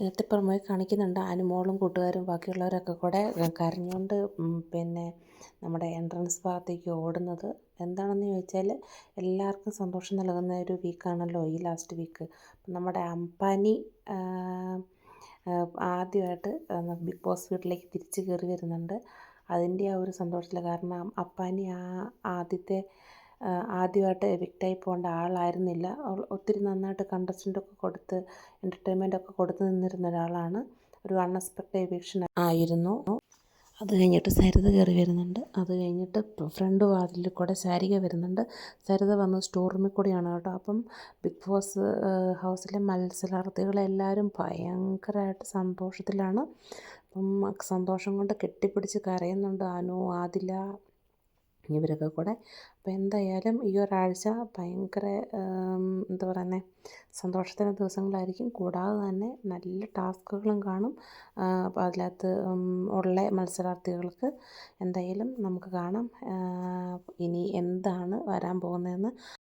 ഇന്നത്തെ പ്രൊമോയിൽ കാണിക്കുന്നുണ്ട്. അനുമോളും കൂട്ടുകാരും ബാക്കിയുള്ളവരൊക്കെ കൂടെ കരഞ്ഞുകൊണ്ട് പിന്നെ നമ്മുടെ എൻട്രൻസ് ഭാഗത്തേക്ക് ഓടുന്നത്. എന്താണെന്ന് ചോദിച്ചാൽ എല്ലാവർക്കും സന്തോഷം നൽകുന്ന ഒരു വീക്കാണല്ലോ ഈ ലാസ്റ്റ് വീക്ക് നമ്മുടെ അംബാനി ആദ്യമായിട്ട് ബിഗ് ബോസ് വീട്ടിലേക്ക് തിരിച്ച് കയറി വരുന്നുണ്ട്. അതിന്റെ ആ ഒരു സന്തോഷത്തിൽ കാരണം അപ്പാനി ആ ആദ്യത്തെ ആദ്യമായിട്ട് എവിക്റ്റായി പോകേണ്ട ആളായിരുന്നില്ല. ഒത്തിരി നന്നായിട്ട് കണ്ടസ്റ്റന്റൊക്കെ കൊടുത്ത് എന്റർടൈൻമെന്റൊക്കെ കൊടുത്ത് നിന്നിരുന്ന ഒരാളാണ്. ഒരു അൺഎക്സ്പെക്റ്റഡ് എവിക്ഷൻ ആയിരുന്നു. അത് കഴിഞ്ഞിട്ട് സരിത കയറി വരുന്നുണ്ട്. അത് കഴിഞ്ഞിട്ട് ഫ്രണ്ട് വാതിലിൽ കൂടെ സാരിക വരുന്നുണ്ട്. സരിത വന്ന് സ്റ്റോർ റൂമിൽ കൂടെയാണ് കേട്ടോ. അപ്പം ബിഗ് ബോസ് ഹൗസിലെ മത്സരാർത്ഥികളെല്ലാവരും ഭയങ്കരമായിട്ട് സന്തോഷത്തിലാണ്. അപ്പം സന്തോഷം കൊണ്ട് കെട്ടിപ്പിടിച്ച് കരയുന്നുണ്ട് അനു ആദില. ഇവരൊക്കെ കൂടെ. അപ്പോൾ എന്തായാലും ഈ ഒരാഴ്ച ഭയങ്കര എന്താ പറയുന്നത് സന്തോഷത്തിന്റെ ദിവസങ്ങളായിരിക്കും. കൂടാതെ തന്നെ നല്ല ടാസ്കുകളും കാണും. അപ്പോൾ അതിനകത്ത് ഉള്ള മത്സരാർത്ഥികൾക്ക് എന്തായാലും നമുക്ക് കാണാം. ഇനി എന്താണ് വരാൻ പോകുന്നതെന്ന്